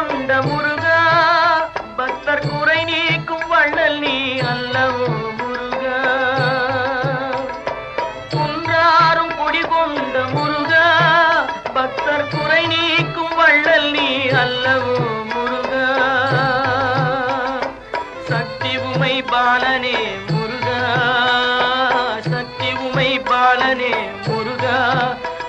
கொண்ட முருகா பக்தர் குறை நீக்கும் வள்ளல் நீ அல்லவோ முருகா? குன்றாரும் குடி கொண்ட முருகா பக்தர் குறை நீக்கும் வள்ளல் நீ அல்லவோ முருகா? சக்தி உமை பாலனே முருகா சக்தி உமை பாலனே முருகா